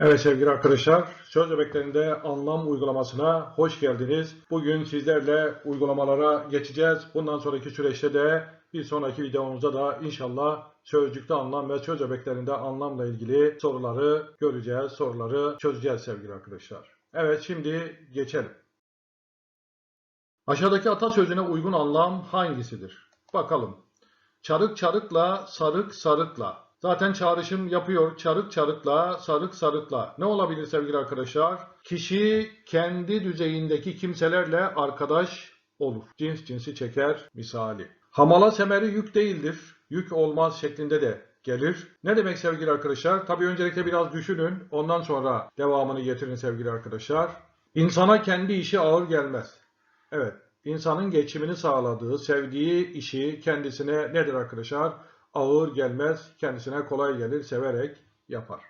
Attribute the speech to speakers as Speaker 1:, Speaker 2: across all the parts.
Speaker 1: Evet sevgili arkadaşlar, söz bebeklerinde anlam uygulamasına hoş geldiniz. Bugün sizlerle uygulamalara geçeceğiz. Bundan sonraki süreçte de bir sonraki videomuzda da inşallah sözcükte anlam ve söz bebeklerinde anlamla ilgili soruları göreceğiz, soruları çözeceğiz sevgili arkadaşlar. Evet şimdi geçelim. Aşağıdaki atasözüne uygun anlam hangisidir? Bakalım. Çarık çarıkla, sarık sarıkla. Zaten çağrışım yapıyor. Çarık çarıkla, sarık sarıkla. Ne olabilir sevgili arkadaşlar? Kişi kendi düzeyindeki kimselerle arkadaş olur. Cins cinsi çeker misali. Hamala semeri yük değildir. Yük olmaz şeklinde de gelir. Ne demek sevgili arkadaşlar? Tabii öncelikle biraz düşünün. Ondan sonra devamını getirin sevgili arkadaşlar. İnsana kendi işi ağır gelmez. Evet, insanın geçimini sağladığı, sevdiği işi kendisine nedir arkadaşlar? Ağır gelmez, kendisine kolay gelir, severek yapar.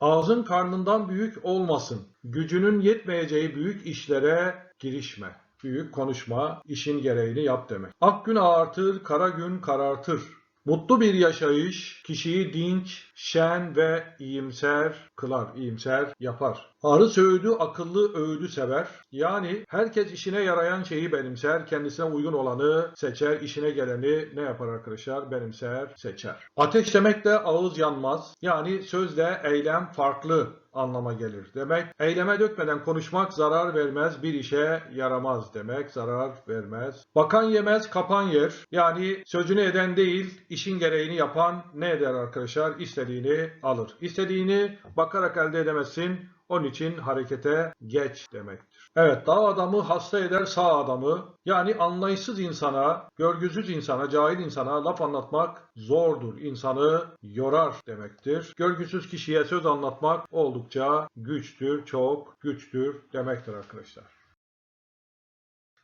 Speaker 1: Ağzın karnından büyük olmasın. Gücünün yetmeyeceği büyük işlere girişme. Büyük konuşma, işin gereğini yap demek. Ak gün ağartır, kara gün karartır. Mutlu bir yaşayış kişiyi dinç, şen ve iyimser kılar, iyimser yapar. Arı söğüdü, akıllı öğüdü sever. Yani herkes işine yarayan şeyi benimser, kendisine uygun olanı seçer, işine geleni ne yapar arkadaşlar? Benimser, seçer. Ateşlemekle ağız yanmaz. Yani sözle eylem farklı anlama gelir. Demek eyleme dökmeden konuşmak zarar vermez, bir işe yaramaz demek, zarar vermez. Bakan yemez, kapan yer. Yani sözünü eden değil, işin gereğini yapan ne eder arkadaşlar? İstediğini alır. İstediğini bakarak elde edemezsin. Onun için harekete geç demektir. Evet, dağ adamı hasta eder sağ adamı. Yani anlayışsız insana, görgüsüz insana, cahil insana laf anlatmak zordur. İnsanı yorar demektir. Görgüsüz kişiye söz anlatmak oldukça güçtür, çok güçtür demektir arkadaşlar.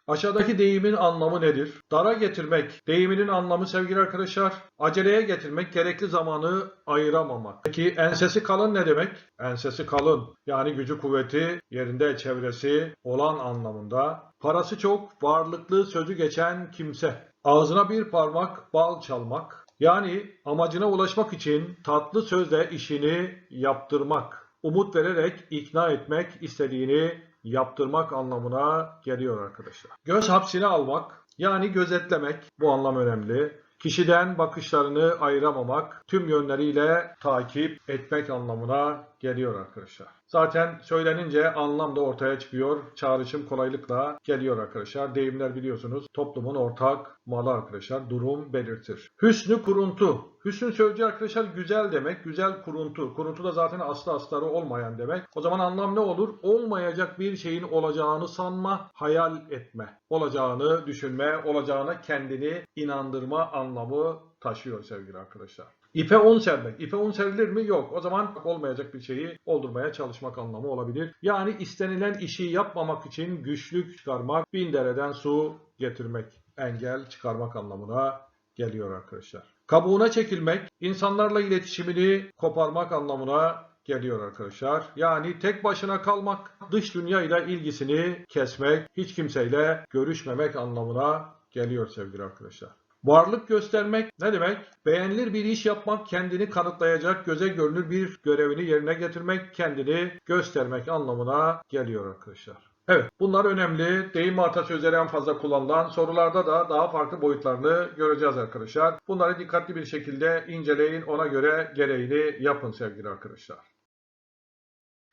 Speaker 1: Aşağıdaki deyimin anlamı nedir? Dara getirmek. Deyiminin anlamı sevgili arkadaşlar, aceleye getirmek, gerekli zamanı ayıramamak. Peki ensesi kalın ne demek? Ensesi kalın. Yani gücü kuvveti yerinde çevresi olan anlamında. Parası çok, varlıklı sözü geçen kimse. Ağzına bir parmak bal çalmak. Yani amacına ulaşmak için tatlı sözle işini yaptırmak. Umut vererek ikna etmek istediğini yaptırmak anlamına geliyor arkadaşlar. Göz hapsine almak yani gözetlemek bu anlam önemli. Kişiden bakışlarını ayıramamak, tüm yönleriyle takip etmek anlamına geliyor arkadaşlar. Zaten söylenince anlam da ortaya çıkıyor. Çağrışım kolaylıkla geliyor arkadaşlar. Deyimler biliyorsunuz toplumun ortak malı arkadaşlar. Durum belirtir. Hüsnü kuruntu. Hüsnün sözcüğü arkadaşlar güzel demek. Güzel kuruntu. Kuruntu da zaten aslı astarı olmayan demek. O zaman anlam ne olur? Olmayacak bir şeyin olacağını sanma, hayal etme. Olacağını düşünme, olacağına kendini inandırma anlamı taşıyor sevgili arkadaşlar. İpe un sermek. İpe un serilir mi? Yok. O zaman olmayacak bir şeyi oldurmaya çalışmak anlamı olabilir. Yani istenilen işi yapmamak için güçlük çıkarmak, bin dereden su getirmek, engel çıkarmak anlamına geliyor arkadaşlar. Kabuğuna çekilmek, insanlarla iletişimini koparmak anlamına geliyor arkadaşlar. Yani tek başına kalmak, dış dünyayla ilgisini kesmek, hiç kimseyle görüşmemek anlamına geliyor sevgili arkadaşlar. Varlık göstermek ne demek? Beğenilir bir iş yapmak, kendini kanıtlayacak, göze görünür bir görevini yerine getirmek, kendini göstermek anlamına geliyor arkadaşlar. Evet, bunlar önemli. Deyim atasözleri en fazla kullanılan sorularda da daha farklı boyutlarını göreceğiz arkadaşlar. Bunları dikkatli bir şekilde inceleyin, ona göre gereğini yapın sevgili arkadaşlar.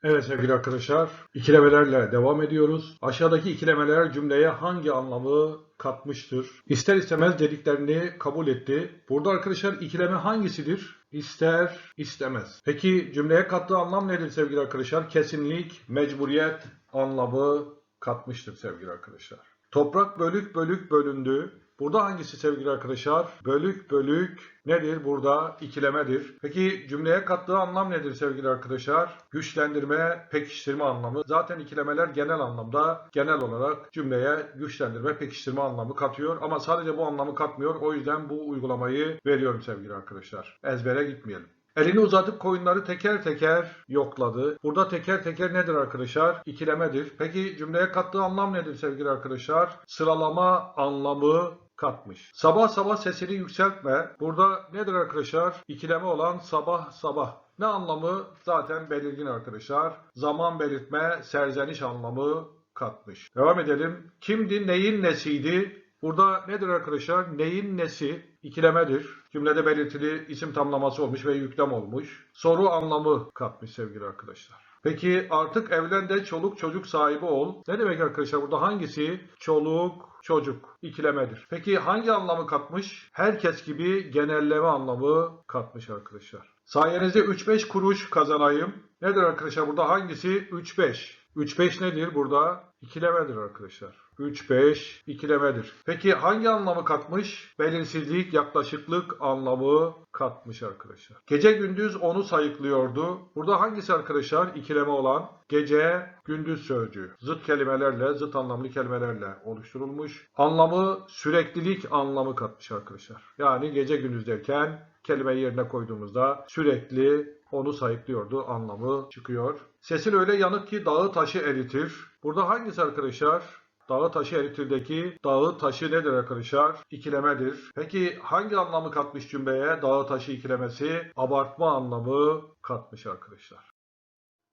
Speaker 1: Evet sevgili arkadaşlar, ikilemelerle devam ediyoruz. Aşağıdaki ikilemeler cümleye hangi anlamı katmıştır? İster istemez dediklerini kabul etti. Burada arkadaşlar ikileme hangisidir? İster, istemez. Peki cümleye kattığı anlam nedir sevgili arkadaşlar? Kesinlik, mecburiyet anlamı katmıştır sevgili arkadaşlar. Toprak bölük bölük bölündü. Burada hangisi sevgili arkadaşlar? Bölük bölük nedir? Burada ikilemedir. Peki cümleye kattığı anlam nedir sevgili arkadaşlar? Güçlendirme, pekiştirme anlamı. Zaten ikilemeler genel anlamda genel olarak cümleye güçlendirme, pekiştirme anlamı katıyor. Ama sadece bu anlamı katmıyor. O yüzden bu uygulamayı veriyorum sevgili arkadaşlar. Ezbere gitmeyelim. Elini uzatıp koyunları teker teker yokladı. Burada teker teker nedir arkadaşlar? İkilemedir. Peki cümleye kattığı anlam nedir sevgili arkadaşlar? Sıralama anlamı katmış. Sabah sabah sesini yükseltme. Burada nedir arkadaşlar? İkileme olan sabah sabah. Ne anlamı? Zaten belirgin arkadaşlar. Zaman belirtme, serzeniş anlamı katmış. Devam edelim. Kimdi, neyin nesiydi? Burada nedir arkadaşlar? Neyin nesi? İkilemedir. Cümlede belirtili isim tamlaması olmuş ve yüklem olmuş. Soru anlamı katmış sevgili arkadaşlar. Peki artık evlen de çoluk çocuk sahibi ol. Ne demek arkadaşlar burada hangisi? Çoluk, çocuk ikilemedir. Peki hangi anlamı katmış? Herkes gibi genelleme anlamı katmış arkadaşlar. Sayenizde 3-5 kuruş kazanayım. Nedir arkadaşlar burada hangisi? 3-5. 3-5 nedir burada? İkilemedir arkadaşlar. 3-5 ikilemedir. Peki hangi anlamı katmış? Belirsizlik, yaklaşıklık anlamı katmış arkadaşlar. Gece gündüz onu sayıklıyordu. Burada hangisi arkadaşlar? İkileme olan gece gündüz sözcüğü. Zıt kelimelerle, zıt anlamlı kelimelerle oluşturulmuş. Anlamı süreklilik anlamı katmış arkadaşlar. Yani gece gündüz derken kelimeyi yerine koyduğumuzda sürekli onu sayıklıyordu anlamı çıkıyor. Sesin öyle yanık ki dağı taşı eritir. Burada hangisi arkadaşlar? Dağı taşı eritirdeki dağı taşı nedir arkadaşlar? İkilemedir. Peki hangi anlamı katmış cümleye? Dağı taşı ikilemesi abartma anlamı katmış arkadaşlar.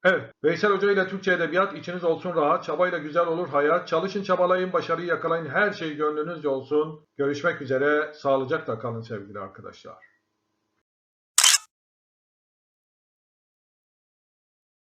Speaker 1: Evet, Veysel Hoca ile Türkçe Edebiyat içiniz olsun rahat, çabayla güzel olur hayat. Çalışın, çabalayın, başarıyı yakalayın, her şey gönlünüzce olsun. Görüşmek üzere, sağlıcakla kalın sevgili arkadaşlar.